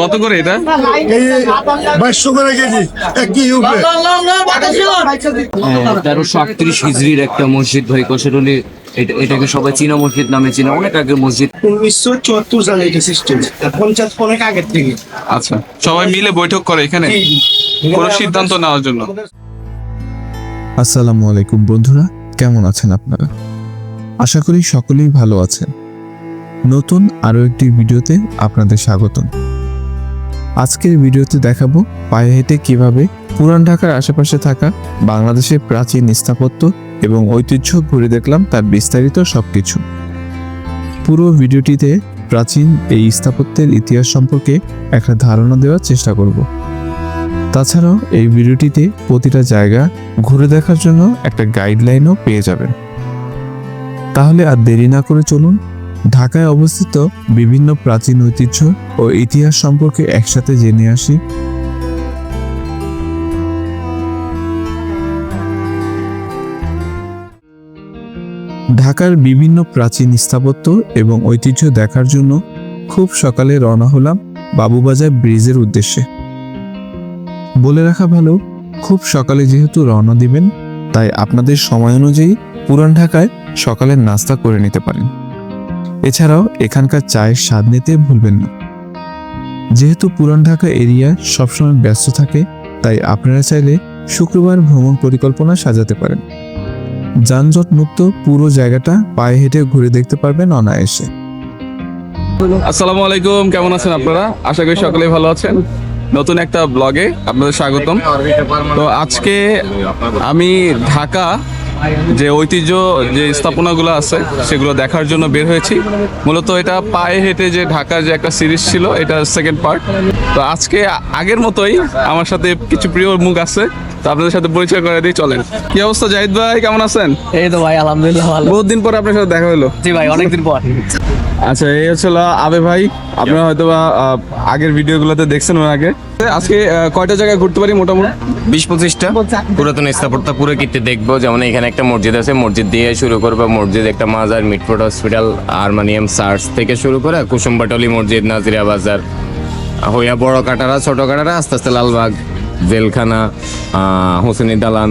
কত করে এটা? বাইশশো করে কেজি। তেরোশো আটত্রিশ হিজড়ির একটা মসজিদ ভাই কসেরলি এটা এটাকে সবাই চীনা মসজিদ নামে চিনে। অনেক আগের মসজিদ। উনিশশো চুয়াত্তর সালে এটা সিস্টেম পঞ্চাশ অনেক আগের থেকে। আচ্ছা সবাই মিলে বৈঠক করে এখানে? কোনো সিদ্ধান্ত নেওয়ার জন্য? আসসালামু আলাইকুম বন্ধুরা কেমন আছেন আপনারা? আশা করি সকলেই ভালো আছেন। নতুন আরও একটি ভিডিওতে আপনাদের স্বাগতম। আজকের ভিডিওতে দেখাবো পায়ে হেঁটে কীভাবে পুরান ঢাকার আশেপাশে থাকা বাংলাদেশের প্রাচীন স্থাপত্য এবং ঐতিহ্য ঘুরে দেখলাম তার বিস্তারিত সব কিছু পুরো ভিডিওটিতে প্রাচীন এই স্থাপত্যের ইতিহাস সম্পর্কে একটা ধারণা দেওয়ার চেষ্টা করব। তাছাড়াও এই ভিডিওটিতে প্রতিটা জায়গা ঘুরে দেখার জন্য একটা গাইডলাইনও পেয়ে যাবেন। তাহলে আর দেরি না করে চলুন ঢাকায় অবস্থিত বিভিন্ন প্রাচীন ঐতিহ্য ও ইতিহাস সম্পর্কে একসাথে জেনে আসি। ঢাকার বিভিন্ন প্রাচীন স্থাপত্য এবং ঐতিহ্য দেখার জন্য খুব সকালে রওনা হলাম বাবুবাজার ব্রিজের উদ্দেশ্যে। বলে রাখা ভালো, খুব সকালে যেহেতু রওনা দিবেন, তাই আপনাদের সময় অনুযায়ী পুরান ঢাকায় সকালের নাস্তা করে নিতে পারেন। এছাড়াও এখানকার চায়ের স্বাদ নিতে ভুলবেন না। যেহেতু পুরান ঢাকা এরিয়া সবসময় ব্যস্ত থাকে, তাই আপনারা চাইলে শুক্রবার ভ্রমণ পরিকল্পনা সাজাতে পারেন। যানজট মুক্ত পুরো জায়গাটা পায়ে হেঁটে ঘুরে দেখতে পারবেন অনায়াসে। আসসালামু আলাইকুম, কেমন আছেন আপনারা? আশা করি সকলেই ভালো আছেন। নতুন একটা ব্লগে আপনাদের স্বাগতম। তো আজকে আমি ঢাকা যে ঐতিহ্য, যে স্থাপনাগুলো আছে, সেগুলো দেখার জন্য বের হয়েছি। মূলত এটা পায়ে হেঁটে যে ঢাকার যে একটা সিরিজ ছিল, এটা সেকেন্ড পার্ট তো আজকে আগের মতোই আমার সাথে কিছু প্রিয় মুখ আছে। তো আপনাদের সাথে পরিচয় করে দিই চলেন। কি অবস্থা জাহিদ ভাই? কেমন আছেন? এই তো ভাই আলহামদুলিল্লাহ ভালো। বহুত দিন পরে আপনার সাথে দেখা হলো। জি ভাই অনেকদিন পর। আচ্ছা এই হচ্ছিল আবে ভাই। আপনারা হয়তো বা আগের ভিডিওগুলোতে দেখছেন আগে। আজকে কয়টা জায়গায় ঘুরতে পারি মোটামুটি? বিশ পঁচিশটা। পুরাতন স্থাপত্য পুরো কীর্তি দেখব। যেমন এখানে একটা মসজিদ আছে মসজিদ দিয়ে শুরু করব। মসজিদ একটা মাজার মিটফোর্ড হসপিটাল আরমানিয়াম সার্চ থেকে শুরু করে কুসুমবাটলি মসজিদ নাজিরা বাজার। হইয়া বড় কাটারা ছোট কাটারা আস্তে আস্তে লালবাগ। জেলখানা আহ, হোসেনি দালান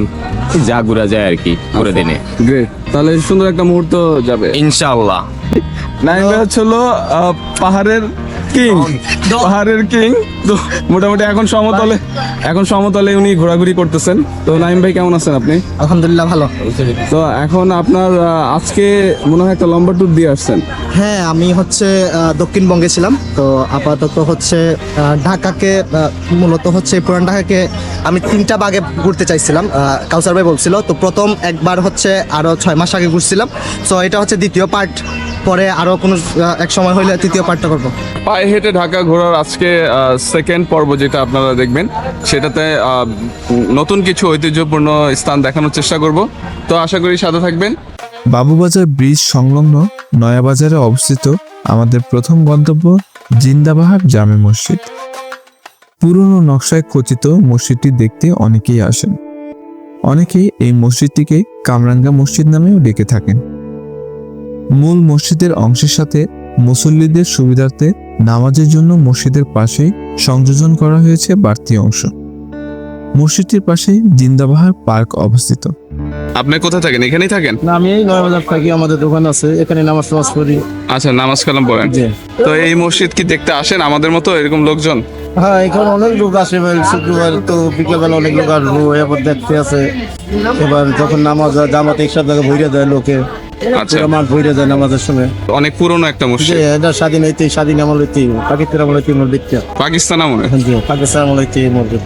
যা ঘুরা যায় আর কি পুরো দিনে। গ্রেট তাহলে সুন্দর একটা মুহূর্ত যাবে। ইনশাল্লাহ হচ্ছিল আহ, পাহাড়ের কিং পাহাড়ের কিং। তো মোটামুটি এখন সমতলে এখন সমতলে উনি ঘোরাঘুরি করতেছেন। তো নাইম ভাই কেমন আছেন আপনি? আলহামদুলিল্লাহ ভালো। তো এখন আপনার আজকে মনে হয় একটা লম্বা ট্যুর দিয়ে আসছেন। হ্যাঁ আমি হচ্ছে দক্ষিণবঙ্গে ছিলাম। তো আপাতত হচ্ছে ঢাকাকে মূলত হচ্ছে পুরান ঢাকাকে আমি তিনটা বাগে ঘুরতে চাইছিলাম। কাউসার ভাই বলছিল তো প্রথম একবার হচ্ছে আরও ছয় মাস আগে ঘুরছিলাম। তো এটা হচ্ছে দ্বিতীয় পার্ট পরে আরও কোনো এক সময় হলে তৃতীয় পার্টটা করব। পায়ে হেঁটে ঢাকা ঘোরার আজকে সেকেন্ড পর্ব যেটা আপনারা দেখবেন সেটাতে নতুন কিছু ঐতিহ্যপূর্ণ স্থান দেখানোর চেষ্টা করব। তো আশা করি সাথে থাকবেন। বাবুবাজার ব্রিজ সংলগ্ন নয়াবাজারে অবস্থিত আমাদের প্রথম গন্তব্য জিন্দাবাহার জামে মসজিদ। পুরনো নকশায় খচিত মসজিদটি দেখতে অনেকেই আসেন। অনেকেই এই মসজিদটিকে কামরাঙ্গা মসজিদ নামেও ডেকে থাকেন। মূল মসজিদের অংশের সাথে মুসল্লিদের সুবিধার্থে নামাজের জন্য মসজিদের পাশেই সংযোজন করা হয়েছে বাড়তি অংশ। মসজিদটির পাশেই জিন্দাবাহার পার্ক অবস্থিত। আপনি কোথায় থাকেন? এখানেই থাকেন? না আমি এই নয় বাজার থাকি আমাদের দোকান আছে এখানে নামাজ টামাজ পড়ি। আচ্ছা নামাজ কালাম পড়েন। জি। তো এই মসজিদ কি দেখতে আসেন আমাদের মতো এরকম লোকজন? হ্যাঁ এখানে অনেক লোক আসে ভাই শুক্রবার তো বিকেলবেলা অনেক লোক আসব এবার দেখতে আছে এবার যখন নামাজ জামাত একসাথে ভইরে দেয় লোকে। পুরো মাঠ ভইরে যায় নামাজের সময়। অনেক পুরনো একটা মসজিদ। এটা স্বাধীন হইতে স্বাধীন আমল হইতে পাকিস্তান আমল হইতে মসজিদটা পাকিস্তান আমলে। জি পাকিস্তান আমল হইতে মসজিদ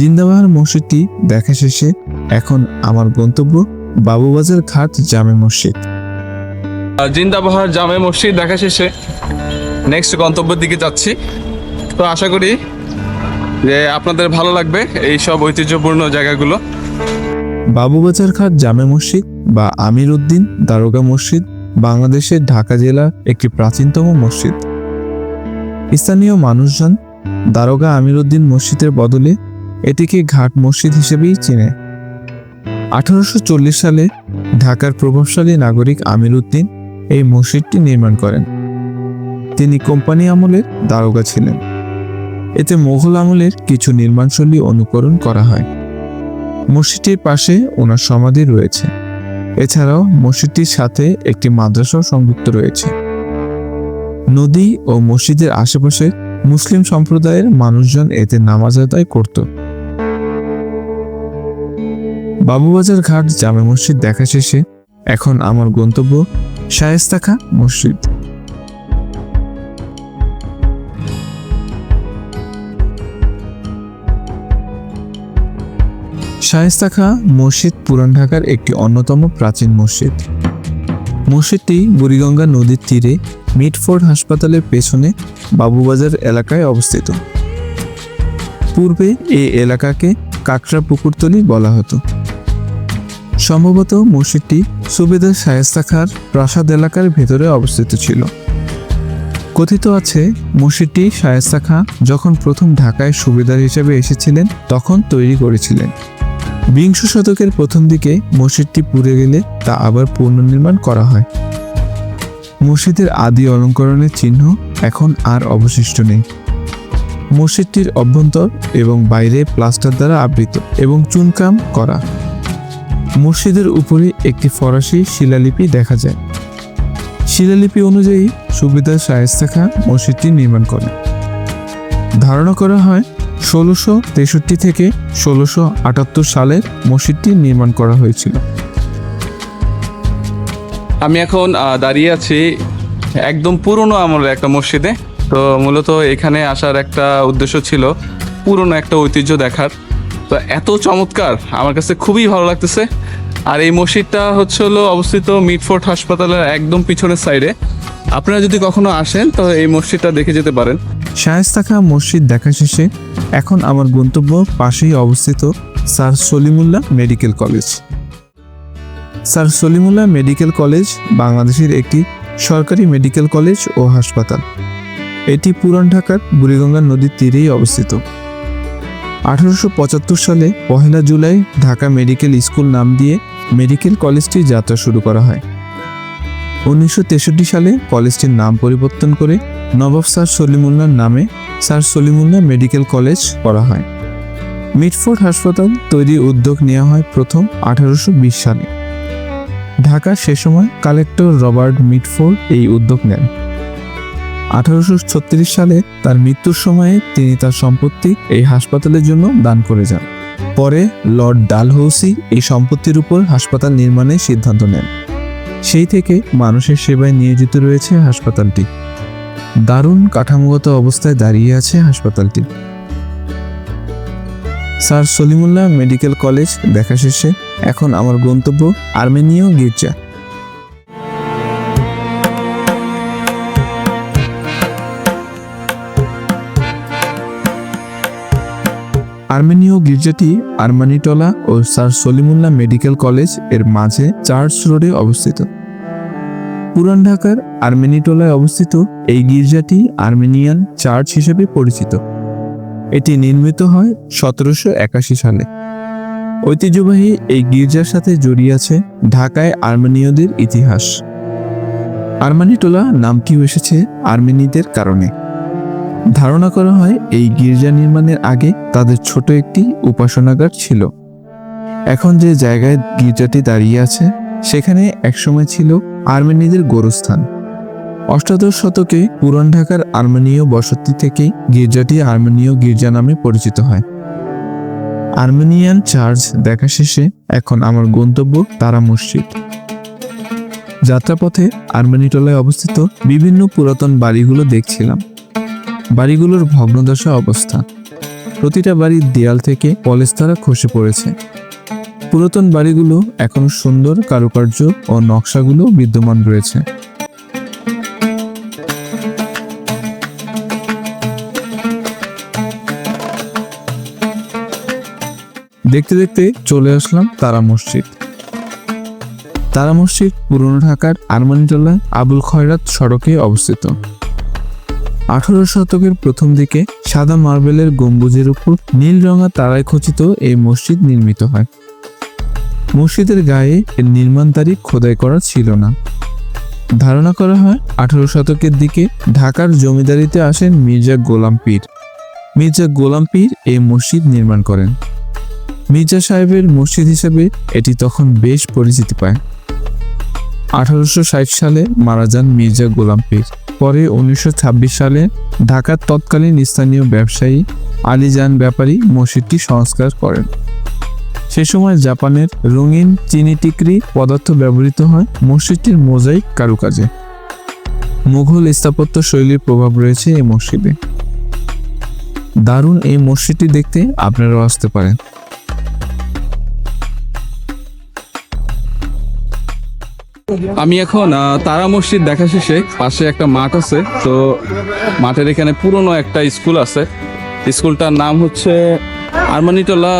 জিন্দাবাহার মসজিদটি দেখা শেষে এখন আমার গন্তব্য বাবুবাজার ঘাট জামে মসজিদ। জিন্দাবাহার জামে মসজিদ দেখা শেষে নেক্সট গন্তব্যের দিকে যাচ্ছি। তো আশা করি যে আপনাদের ভালো লাগবে এই সব ঐতিহ্যপূর্ণ জায়গাগুলো। বাবুবাজার ঘাট জামে মসজিদ বা আমির উদ্দিন দারোগা মসজিদ, বাংলাদেশের ঢাকা জেলার একটি প্রাচীনতম মসজিদ। স্থানীয় মানুষজন দারোগা আমির উদ্দিন মসজিদের বদলে এটিকে ঘাট মসজিদ হিসেবেই চেনে। আঠারোশো সালে ঢাকার প্রভাবশালী নাগরিক আমির উদ্দিন এই মসজিদটি নির্মাণ করেন। তিনি কোম্পানি আমলের দারোগা ছিলেন। এতে মোঘল আমলের কিছু নির্মাণশৈলী অনুকরণ করা হয়। মসজিদটির পাশে ওনার সমাধি রয়েছে। এছাড়াও মসজিদটির সাথে একটি মাদ্রাসাও সংযুক্ত রয়েছে। নদী ও মসজিদের আশেপাশে মুসলিম সম্প্রদায়ের মানুষজন এতে নামাজ আদায় করত। বাবুবাজার ঘাট জামে মসজিদ দেখা শেষে এখন আমার গন্তব্য শায়েস্তা খা মসজিদ। শায়েস্তা খাঁ মসজিদ পুরান ঢাকার একটি অন্যতম প্রাচীন মসজিদ। মসজিদটি বুড়িগঙ্গা নদীর তীরে মিটফোর্ড হাসপাতালের পেছনে বাবুবাজার এলাকায় অবস্থিত। পূর্বে এই এলাকাকে কাকড়া পুকুরতলি বলা হতো। সম্ভবত মসজিদটি সুবেদার শায়েস্তা খাঁর প্রাসাদ এলাকার ভেতরে অবস্থিত ছিল। কথিত আছে, মসজিদটি শায়েস্তা খাঁ যখন প্রথম ঢাকায় সুবেদার হিসেবে এসেছিলেন, তখন তৈরি করেছিলেন। বিংশ শতকের প্রথম দিকে মসজিদটি পুড়ে গেলে তা আবার পুনর্নির্মাণ করা হয়। মসজিদের আদি অলঙ্করণের চিহ্ন এখন আর অবশিষ্ট নেই। মসজিদটির অভ্যন্তর এবং বাইরে প্লাস্টার দ্বারা আবৃত এবং চুনকাম করা। মসজিদের উপরে একটি ফরাসি শিলালিপি দেখা যায়। শিলালিপি অনুযায়ী সুবিধা শায়েস্তা খান মসজিদটি নির্মাণ করেন। ধারণা করা হয় ষোলোশো তেষট্টি থেকে ষোলোশো আটাত্তর সালে মসজিদটি নির্মাণ করা হয়েছিল। আমি এখন দাঁড়িয়ে আছি একদম পুরনো আমলের একটা মসজিদে। তো মূলত এখানে আসার একটা উদ্দেশ্য ছিল পুরনো একটা ঐতিহ্য দেখার। তো এত চমৎকার, আমার কাছে খুবই ভালো লাগতেছে। আর এই মসজিদটা হচ্ছে হলো অবস্থিত মিটফোর্ট হাসপাতালের একদম পিছনের সাইডে। আপনারা যদি কখনো আসেন, তো এই মসজিদটা দেখে যেতে পারেন। শায়েস্তা খাঁ মসজিদ দেখা শেষে এখন আমার গন্তব্য পাশেই অবস্থিত sir Salimullah medical college. Sir Salimullah medical college বাংলাদেশের একটি সরকারি মেডিকেল কলেজ ও হাসপাতাল। এটি পুরান ঢাকার বুড়িগঙ্গা নদীর তীরেই অবস্থিত। আঠারোশো পঁচাত্তর সালে পহেলা জুলাই ঢাকা মেডিকেল স্কুল নাম দিয়ে মেডিকেল কলেজটি যাত্রা শুরু করা হয়। উনিশশো তেষট্টি সালে কলেজটির নাম পরিবর্তন করে নবাব স্যার সলিমুল্লাহর নামে স্যার সলিমুল্লাহ মেডিকেল কলেজ করা হয়। মিটফোর্ড হাসপাতাল তৈরির উদ্যোগ নেওয়া হয় প্রথম আঠারোশো বিশ সালে। ঢাকা সে সময় কালেক্টর রবার্ট মিটফোর্ড এই উদ্যোগ নেন। আঠারোশো ছত্রিশ সালে তার মৃত্যুর সময়ে তিনি তার সম্পত্তি এই হাসপাতালের জন্য দান করে যান। পরে লর্ড ডালহৌসি এই সম্পত্তির উপর হাসপাতাল নির্মাণের সিদ্ধান্ত নেন। সেই থেকে মানুষের সেবায় নিয়োজিত রয়েছে হাসপাতালটি। দারুণ কাঠামোগত অবস্থায় দাঁড়িয়ে আছে হাসপাতালটি। স্যার সলিমুল্লাহ মেডিকেল কলেজ দেখা শেষে। এখন আমার গন্তব্য আর্মেনীয় গির্জা। আর্মেনীয় গির্জাটি আরমানিটলা ও স্যার সলিমুল্লাহ মেডিকেল কলেজের মাঝে চার্চ রোডে অবস্থিত। পুরান ঢাকার আর্মেনিটোলায় অবস্থিত এই গির্জাটি আর্মেনিয়ান চার্চ হিসেবে পরিচিত। এটি নির্মিত হয় সতেরোশো একাশি সালে। ঐতিহ্যবাহী এই গির্জার সাথে জড়িয়ে আছে ঢাকায় আর্মেনীয়দের ইতিহাস। আর্মানিটোলা নামটিও এসেছে আর্মেনিদের কারণে। ধারণা করা হয় এই গির্জা নির্মাণের আগে তাদের ছোট একটি উপাসনাগার ছিল। এখন যে জায়গায় গির্জাটি দাঁড়িয়ে আছে, সেখানে একসময় ছিল আর্মেনিদের গোরস্থান। অষ্টাদশ শতকে পুরান ঢাকার আর্মেনীয় বসতি থেকেই গির্জাটি আর্মেনীয় গির্জা নামে পরিচিত হয়। আর্মেনিয়ান চার্চ দেখা শেষে এখন আমার গন্তব্য তারা মসজিদ। যাত্রাপথে আর্মেনিটোলায় অবস্থিত বিভিন্ন পুরাতন বাড়িগুলো দেখছিলাম। বাড়িগুলোর ভগ্নদশা অবস্থা। প্রতিটা বাড়ির দেয়াল থেকে পলেস্তারা খসে পড়েছে। পুরাতন বাড়িগুলো এখনও সুন্দর কারুকার্য ও নকশাগুলো বিদ্যমান রয়েছে। দেখতে দেখতে চলে আসলাম তারা মসজিদ। তারা মসজিদ পুরনো ঢাকার আরমানিটোলা আবুল খয়রাত সড়কে অবস্থিত। আঠারো শতকের প্রথম দিকে সাদা মার্বেলের গম্বুজের উপর নীল রঙা তারায় খচিত এই মসজিদ নির্মিত হয়। মসজিদের গায়ে এর নির্মাণ তারিখ খোদাই করা ছিল না। ধারণা করা হয় আঠারো শতকের দিকে ঢাকার জমিদারিতে আসেন মির্জা গোলাম পীর। মির্জা গোলাম পীর এই মসজিদ নির্মাণ করেন। মির্জা সাহেবের মসজিদ হিসেবে এটি তখন বেশ পরিচিতি পায়। আঠারোশো ষাট সালে মারা যান মির্জা গোলাম পীর। পরে উনিশশো ছাব্বিশ সালে ঢাকার তৎকালীন স্থানীয় ব্যবসায়ী আলিজান ব্যাপারী মসজিদটি সংস্কার করেন। সে সময় জাপানের রঙিন চিনি টিকরি পদার্থ ব্যবহৃত হয় মসজিদটির মোজাইক কারুকাজে। মুঘল স্থাপত্য শৈলীর প্রভাব রয়েছে এই মসজিদে। দারুণ এই মসজিদটি দেখতে আপনারাও আসতে পারেন। আমি এখন তারা মসজিদ দেখা শেষে পাশে একটা মাঠ আছে। তো মাঠের এখানে পুরনো একটা স্কুল আছে। স্কুলটার নাম হচ্ছে আরমানিটোলা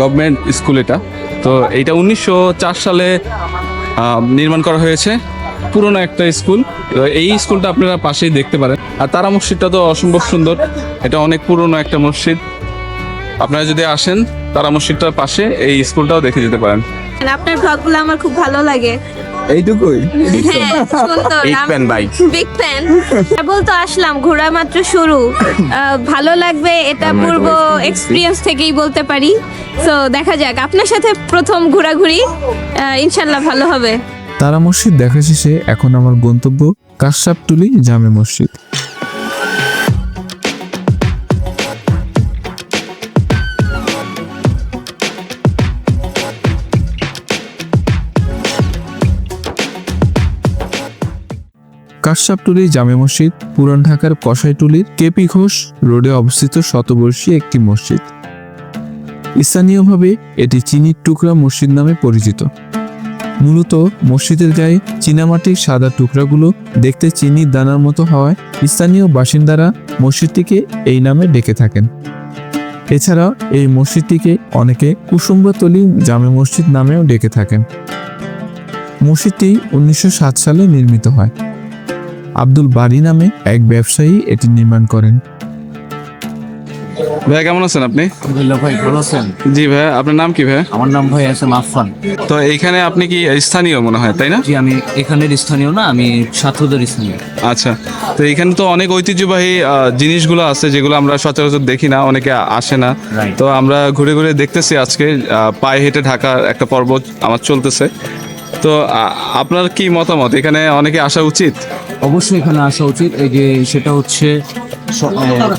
গভর্নমেন্ট স্কুল এটা। তো এইটা উনিশশো সালে নির্মাণ করা হয়েছে। পুরনো একটা স্কুল। এই স্কুলটা আপনারা পাশেই দেখতে পারেন। আর তারা মসজিদটা তো অসম্ভব সুন্দর। এটা অনেক পুরনো একটা মসজিদ। আপনারা যদি আসেন তারা মসজিদটার পাশে, এই স্কুলটাও দেখে যেতে পারেন। আপনার ব্লগগুলো আমার খুব ভালো লাগে। এইটুকুই? হ্যাঁ। বিগ ফ্যান কেবল তো আসলাম ঘোরা মাত্র শুরু। আহ, ভালো লাগবে এটা পূর্ব এক্সপিরিয়েন্স থেকেই বলতে পারি। তো দেখা যাক আপনার সাথে প্রথম ঘোরাঘুরি আহ, ইনশাল্লাহ ভালো হবে। তারা মসজিদ দেখা শেষে এখন আমার গন্তব্য কাশাপটুলি জামে মসজিদ। কাশাপটুলি জামে মসজিদ, পুরান ঢাকার কসাইটুলির কেপি ঘোষ রোডে অবস্থিত শতবর্ষী একটি মসজিদ। স্থানীয়ভাবে এটি চিনির টুকরা মসজিদ নামে পরিচিত। মূলত মসজিদের গায়ে চীনামাটির সাদা টুকরাগুলো দেখতে চিনির দানার মতো হওয়ায় স্থানীয় বাসিন্দারা মসজিদটিকে এই নামে ডেকে থাকেন। এছাড়া এই মসজিদটিকে অনেকে কুসুম্বাতলি জামে মসজিদ নামেও ডেকে থাকেন। মসজিদটি উনিশশো সাত সালে নির্মিত হয়। আব্দুল বারি নামে এক ব্যবসায়ী এটি নির্মাণ করেন। ভাইয়া কেমন আছেন আপনি? আলহামদুলিল্লাহ ভাই ভালো আছেন? জি ভাইয়া আপনার নাম কি ভাইয়া? আমার নাম ভাই আছে আফফান তো এইখানে আপনি কি স্থানীয় মনে হয় তাই না? জি আমি এখানের স্থানীয় না আমি ছাত্রদের স্থানীয়। আচ্ছা তো এখানে তো অনেক ঐতিহ্যবাহী আহ, জিনিসগুলো আছে যেগুলো আমরা সচরাচর দেখি না অনেকে আসে না। Right. তো আমরা ঘুরে ঘুরে দেখতেছি আজকে আহ, পায়ে হেঁটে ঢাকার একটা পর্ব আমার চলতেছে। তো আপনার কি মতামত? এখানে অনেকে আসা উচিত? অবশ্যই এখানে আসা উচিত। এই যে সেটা হচ্ছে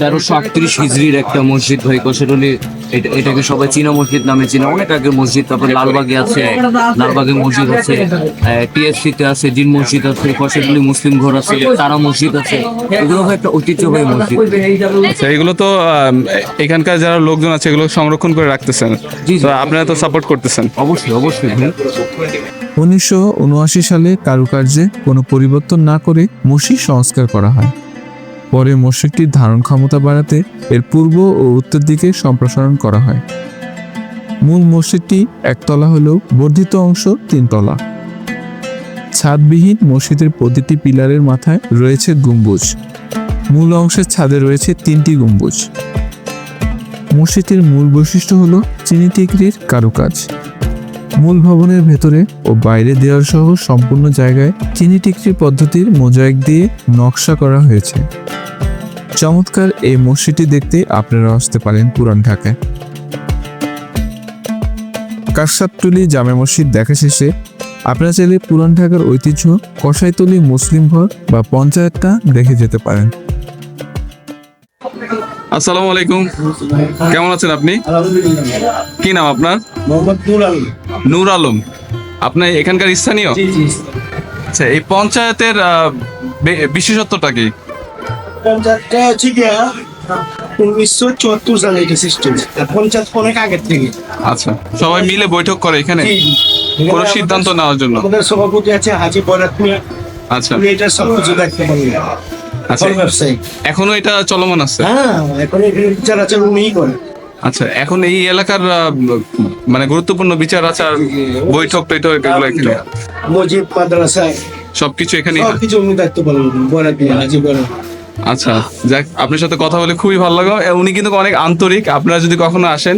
তেরোশো আটত্রিশ হিজড়ির একটা মসজিদ ভাই কসেরলি এটাকে সবাই চীনা মসজিদ নামে চিনে। অনেক আগে মসজিদ তারপর লালবাগে আছে লালবাগে মসজিদ আছে টিএসসি তে আছে জিন মসজিদ আছে কসেরলি মুসলিম ঘর আছে তারা মসজিদ আছে। এগুলো ভাই একটা ঐতিহ্যবাহী মসজিদ। আচ্ছা, এগুলো তো এখানকার যারা লোকজন আছে এগুলো সংরক্ষণ করে রাখতেছেন। আপনারা তো সাপোর্ট করতেছেন। অবশ্যই অবশ্যই উনিশশো উনআশি সালে কারুকার্যে কোনো পরিবর্তন না করে মসি সংস্কার করা হয়। পরে মসজিদটির ধারণ ক্ষমতা বাড়াতে এর পূর্ব ও উত্তর দিকে সম্প্রসারণ করা হয়। মূল মসজিদটি একতলা হলেও বর্ধিত অংশ তিনতলা। ছাদবিহীন মসজিদের প্রতিটি পিলারের মাথায় রয়েছে গম্বুজ। মূল অংশের ছাদে রয়েছে তিনটি গম্বুজ। মসজিদটির মূল বৈশিষ্ট্য হল চিনি টিকরির কারুকাজ। মূল ভবনের ভেতরে ও বাইরে দেওয়াল সহ সম্পূর্ণ জায়গায় চিনি টিকরি পদ্ধতির মোজাইক দিয়ে নকশা করা হয়েছে। চমৎকার এই মসজিদটি দেখতে আপনারা আসতে পারেন পুরান ঢাকায়। কাশাপটুলি জামে মসজিদ দেখা শেষে আপনারা চাইলে পুরান ঢাকার ঐতিহ্য কসাইতলি মুসলিম ঘর বা পঞ্চায়েতটা দেখে যেতে পারেন। আসসালামু আলাইকুম। কেমন আছেন আপনি? কি নাম আপনার? মোহাম্মদ নুর আলম আপনি এখানকার স্থানীয়? আচ্ছা এই পঞ্চায়েতের বিশেষত্বটা কি? পঞ্চায়েতটা হচ্ছে গিয়া উনিশশো চুয়াত্তর সালে এটা সিস্টেম পঞ্চায়েত অনেক আগের থেকে। আচ্ছা সবাই মিলে বৈঠক করে এখানে? কোনো সিদ্ধান্ত নেওয়ার জন্য? আমাদের সভাপতি আছে হাজি বরাত মিয়া। আচ্ছা। এটা সব কিছু দেখতে পারবেন আচ্ছা এখনও এটা চলমান আছে? হ্যাঁ এখন বিচার উনিই করে আচ্ছা এখন এই এলাকার মানে গুরুত্বপূর্ণ বিচার আচার বৈঠক টৈঠক এগুলো এখানে মসজিদ সবকিছু এখানেই? সব। কিছু উনি দায়িত্ব পালন করেন হাজি বরাত আচ্ছা যাক আপনার সাথে কথা বলে খুবই ভালো লাগল। উনি কিন্তু অনেক আন্তরিক। আপনারা যদি কখনো আসেন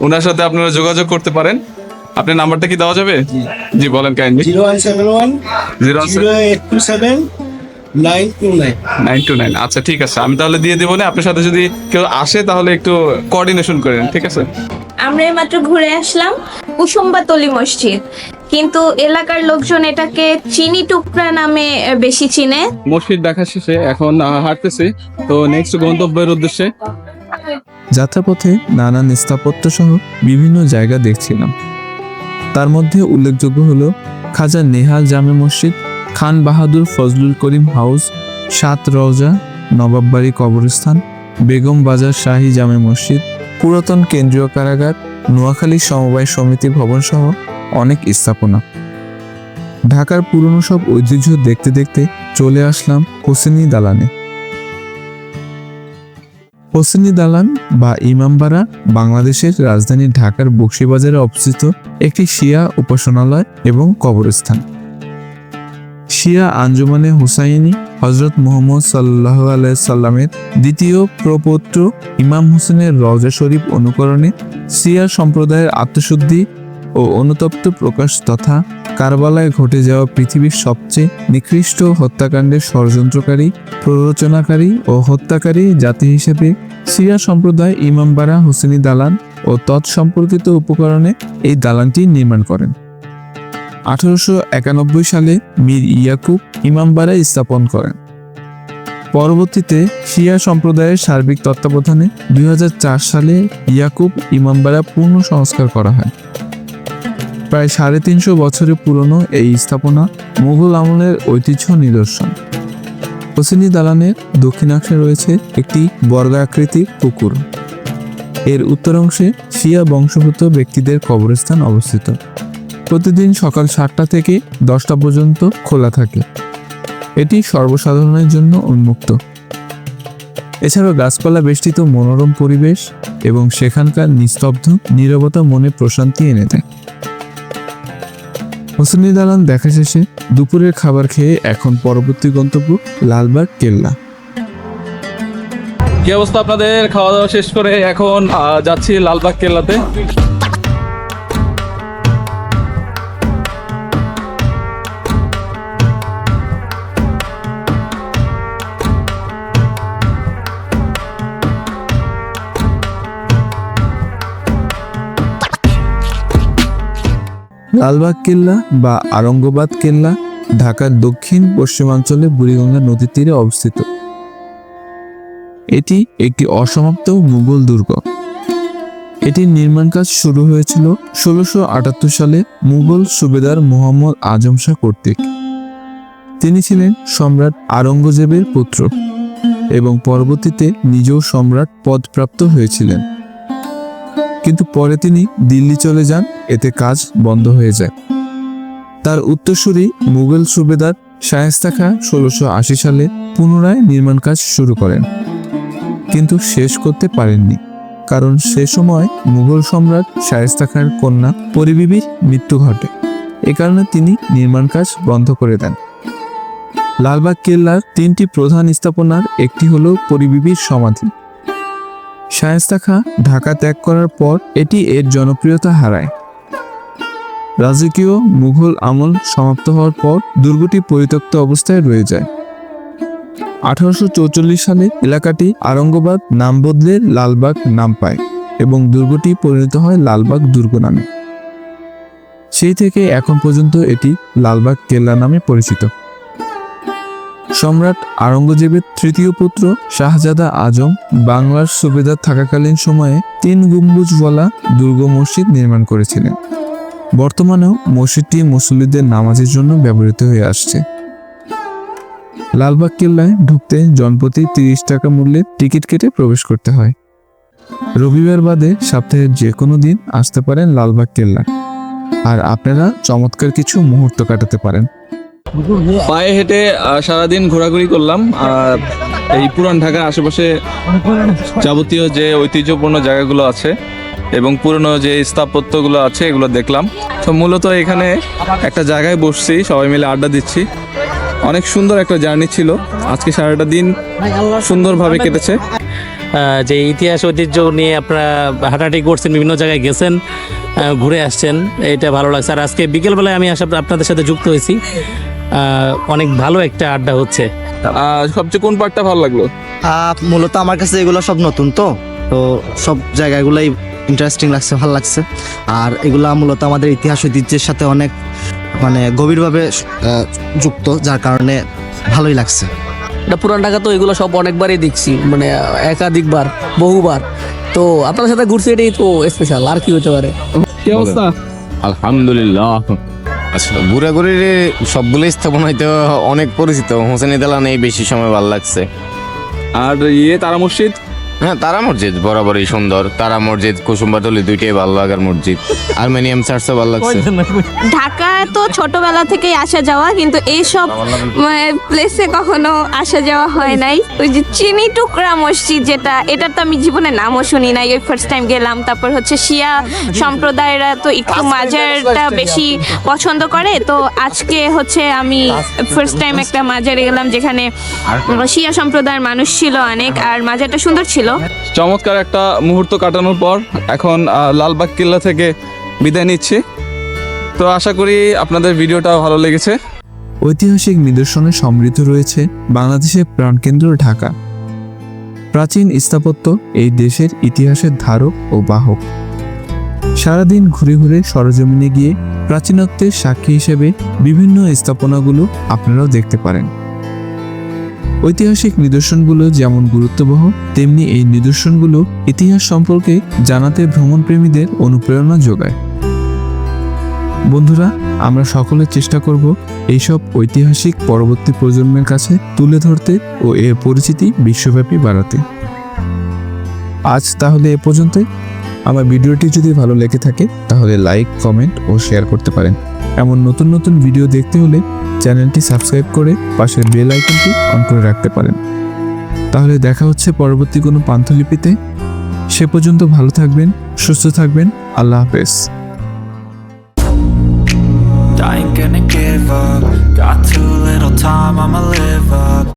ওনার সাথে আপনারা যোগাযোগ করতে পারেন। আপনার নাম্বারটা কি দেওয়া যাবে? জি। বলেন kindly. Zero one seven one zero eight two seven nine two nine. Nine two nine. আচ্ছা ঠিক আছে। আমি তাহলে দিয়ে দেবো না। আপনার সাথে যদি কেউ আসে তাহলে একটু কোঅর্ডিনেশন করেন ঠিক আছে? আমরা এইমাত্র ঘুরে আসলাম কুসুম্বাতলি মসজিদ। কিন্তু এলাকার লোকজন এটাকে চিনি টুকরা নামে বেশি চিনে। মসজিদ দেখা শেষে এখন হাঁটতেছি। তো নেক্সট গন্তব্যের উদ্দেশ্যে? যাত্রাপথে নানান স্থাপত্য সহ বিভিন্ন জায়গা দেখছিলাম। তার মধ্যে উল্লেখযোগ্য হলো খাজা নেহাল জামে মসজিদ খান বাহাদুর ফজলুল করিম হাউস, সাত রওজা নবাববাড়ি কবরস্থান, বেগম বাজার শাহী জামে মসজিদ, পুরাতন কেন্দ্রীয় কারাগার, নোয়াখালী সমবায় সমিতি ভবন সহ অনেক স্থাপনা। ঢাকার পুরনো সব ঐতিহ্য দেখতে দেখতে চলে আসলাম হোসেনি দালানে। হোসেনি দালান বা ইমামবাড়া বাংলাদেশের রাজধানী ঢাকার বক্সিবাজারে অবস্থিত একটি শিয়া উপাসনালয় এবং কবরস্থান। শিয়া আঞ্জুমানে হুসাইনি হজরত মোহাম্মদ সাল্লাহ সাল্লামের দ্বিতীয় প্রপৌত্র ইমাম হোসেনের রজা শরীফ অনুকরণে শিয়া সম্প্রদায়ের আত্মশুদ্ধি ও অনুতপ্ত প্রকাশ তথা কারবালায় ঘটে যাওয়া পৃথিবীর সবচেয়ে নিকৃষ্ট হত্যাকাণ্ডের ষড়যন্ত্রকারী, প্ররোচনাকারী ও হত্যাকারী জাতি হিসেবে সিয়া সম্প্রদায় ইমামবাড়া হোসেনি দালান ও তৎসম্পর্কিত উপকরণে এই দালানটি নির্মাণ করেন। আঠারোশো একানব্বই সালে মীর ইয়াকুব ইমামবাড়া স্থাপন করেন। পরবর্তীতে শিয়া সম্প্রদায়ের সার্বিক তত্ত্বাবধানে দুই হাজার চার সালে ইয়াকুব ইমামবাড়া পূর্ণ সংস্কার করা হয়। প্রায় সাড়ে তিনশো বছরের পুরনো এই স্থাপনা মুঘল আমলের ঐতিহ্য নিদর্শন। হোসেনি দালানের দক্ষিণাংশে রয়েছে একটি বর্গাকৃতির পুকুর। এর উত্তর অংশে শিয়া বংশভূত ব্যক্তিদের কবরস্থান অবস্থিত। প্রতিদিন সকাল সাতটা থেকে দশটা পর্যন্ত খোলা থাকে। এটি সর্বসাধারণের জন্য উন্মুক্ত। এছাড়াও গাছপালা বেষ্টিত মনোরম পরিবেশ এবং সেখানকার নিস্তব্ধ, নীরবতা মনে প্রশান্তি এনে দেয়। হোসেনি দালান দেখা শেষে দুপুরের খাবার খেয়ে এখন পরবর্তী গন্তব্য লালবাগ, কেল্লা। কি অবস্থা আপনাদের? খাওয়া দাওয়া শেষ করে এখন যাচ্ছি লালবাগ, কেল্লাতে। লালবাগ কেল্লা বা আরঙ্গবাদ কেল্লা ঢাকার দক্ষিণ পশ্চিমাঞ্চলে বুড়িগঙ্গা নদীর তীরে অবস্থিত। এটি একটি অসমাপ্ত মুঘল দুর্গ। এটির নির্মাণ কাজ শুরু হয়েছিল ষোলোশো আটাত্তর সালে মুঘল সুবেদার মোহাম্মদ আজম শাহ কর্তৃক। তিনি ছিলেন সম্রাট আরঙ্গজেবের পুত্র এবং পরবর্তীতে নিজেও সম্রাট পদপ্রাপ্ত হয়েছিলেন। কিন্তু পরে তিনি দিল্লি চলে যান, এতে কাজ বন্ধ হয়ে যায়। তার উত্তরসূরি মুঘল সুবেদার শায়েস্তা খাঁ ষোলোশো আশি সালে পুনরায় নির্মাণ কাজ শুরু করেন। কিন্তু শেষ করতে পারেননি, কারণ সে সময় মুঘল সম্রাট শায়েস্তা খাঁর কন্যা পরিবিবির মৃত্যু ঘটে। এ কারণে তিনি নির্মাণ কাজ বন্ধ করে দেন। লালবাগ কেল্লার তিনটি প্রধান স্থাপনার একটি হলো পরিবিবির সমাধি। শায়েস্তা খাঁ ঢাকা ত্যাগ করার পর এটি এর জনপ্রিয়তা হারায়। রাজকীয় মুঘল আমল সমাপ্ত হওয়ার পর দুর্গটি পরিত্যক্ত অবস্থায় রয়ে যায়। আঠারোশো সালে এলাকাটি আরঙ্গবাদ নাম বদলে লালবাগ নাম পায় এবং দুর্গটি পরিণত হয় লালবাগ দুর্গ নামে। সেই থেকে এখন পর্যন্ত এটি লালবাগ কেল্লা নামে পরিচিত। সম্রাট আরঙ্গজেবের তৃতীয় পুত্র শাহজাদা আজম বাংলার সুবেদার থাকাকালীন সময়ে তিন গম্বুজওয়ালা দুর্গ মসজিদ নির্মাণ করেছিলেন। বর্তমানেও মসজিদটি মুসল্লিদের নামাজের জন্য ব্যবহৃত হয়ে আসছে। লালবাগ কেল্লায় ঢুকতে জনপ্রতি তিরিশ টাকা মূল্যের টিকিট কেটে প্রবেশ করতে হয়। রবিবার বাদে সপ্তাহের যে কোনো দিন আসতে পারেন লালবাগ কেল্লা। আর আপনারা চমৎকার কিছু মুহূর্ত কাটাতে পারেন। পায়ে হেঁটে সারাদিন ঘোরাঘুরি করলাম। আর এই পুরান ঢাকার আশেপাশে যাবতীয় যে ঐতিহ্যপূর্ণ জায়গাগুলো আছে এবং পুরনো যে স্থাপত্যগুলো আছে, এগুলো দেখলাম। তো মূলত এখানে একটা জায়গায় বসছি, সবাই মিলে আড্ডা দিচ্ছি। অনেক সুন্দর একটা জার্নি ছিল। আজকে সারাটা দিন সুন্দরভাবে কেটেছে। যে ইতিহাস ঐতিহ্য নিয়ে আপনারা হাঁটাহাঁটি করছেন, বিভিন্ন জায়গায় গেছেন ঘুরে আসছেন, এটা ভালো লাগছে। আর আজকে বিকেলবেলায় আমি আপনাদের সাথে যুক্ত হয়েছি। অনেক ভালো একটা আড্ডা হচ্ছে। আহ, সবচেয়ে কোন পার্টটা ভালো লাগল? আহ, মূলত আমার কাছে এগুলো সব নতুন তো। তো সব জায়গাগুলোই ইন্টারেস্টিং লাগছে ভালো লাগছে। আর এগুলা মূলত আমাদের ইতিহাস ঐতিহ্যের সাথে অনেক মানে গভীরভাবে আহ, যুক্ত যার কারণে ভালোই লাগছে। এটা পুরান ঢাকা তো এগুলো সব অনেকবারই দেখছি মানে একাধিকবার বহুবার। তো আপনার সাথে ঘুরছি এটাই তো স্পেশাল আর কি হতে পারে? কি অবস্থা? আলহামদুলিল্লাহ। আচ্ছা। ঘোরাঘুরির সবগুলো স্থাপনায় হয়তো অনেক পরিচিত। হোসেন দালান এই বেশি সময় ভালো লাগছে। আর ইয়ে তারা মসজিদ হ্যাঁ তারা মসজিদ বরাবরই সুন্দর। তারা মসজিদ কুসুম্বাটলি দুইটাই ভালো লাগার মসজিদ। আর্মেনিয়াম চার্চও ভালো লাগছে। ঢাকা তো ছোটবেলা থেকেই আসা যাওয়া কিন্তু এইসব প্লেসে কখনো আসা যাওয়া হয় নাই। ওই যে চিনি টুকরা মসজিদ যেটা এটা তো আমি জীবনে নামও শুনি নাই। ওই ফার্স্ট টাইম গেলাম তারপর হচ্ছে শিয়া সম্প্রদায়েরা তো একটু মাজারটা বেশি পছন্দ করে। তো আজকে হচ্ছে আমি ফার্স্ট টাইম একটা মাজারে গেলাম যেখানে শিয়া সম্প্রদায়ের মানুষ ছিল অনেক আর মাজারটা সুন্দর ছিল। চমৎকার একটা মুহূর্ত কাটানোর পর এখন লালবাগ কিল্লা থেকে বিদায় নিচ্ছি। তো আশা করি আপনাদের ভিডিওটা ভালো লেগেছে। ঐতিহাসিক নিদর্শনে সমৃদ্ধ রয়েছে বাংলাদেশের প্রাণকেন্দ্র ঢাকা। প্রাচীন স্থাপত্য এই দেশের ইতিহাসের ধারক ও বাহক। সারাদিন ঘুরে ঘুরে সরজমিনে গিয়ে প্রাচীনত্বের সাক্ষী হিসেবে বিভিন্ন স্থাপনাগুলো আপনারাও দেখতে পারেন। ঐতিহাসিক নিদর্শনগুলো যেমন গুরুত্ববহ, তেমনি এই নিদর্শনগুলো ইতিহাস সম্পর্কে জানাতে ভ্রমণপ্রেমীদের অনুপ্রেরণা যোগায়। বন্ধুরা, আমরা সকলে চেষ্টা করব এইসব ঐতিহাসিক পরবর্তী প্রজন্মের কাছে তুলে ধরতে ও এর পরিচিতি বিশ্বব্যাপী বাড়াতে। আজ তাহলে এ পর্যন্তই। আমার ভিডিওটি যদি ভালো লেগে থাকে, তাহলে লাইক, কমেন্ট ও শেয়ার করতে পারেন। এমন নতুন নতুন ভিডিও দেখতে হলে চ্যানেলটি সাবস্ক্রাইব করে পাশের বেল আইকনটি অন করে রাখতে পারেন। তাহলে দেখা হচ্ছে পরবর্তী কোনো পান্থলিপিতে। সে পর্যন্ত ভালো থাকবেন সুস্থ থাকবেন আল্লাহ হাফেজ। Time gonna give up. Got too little time, I'ma live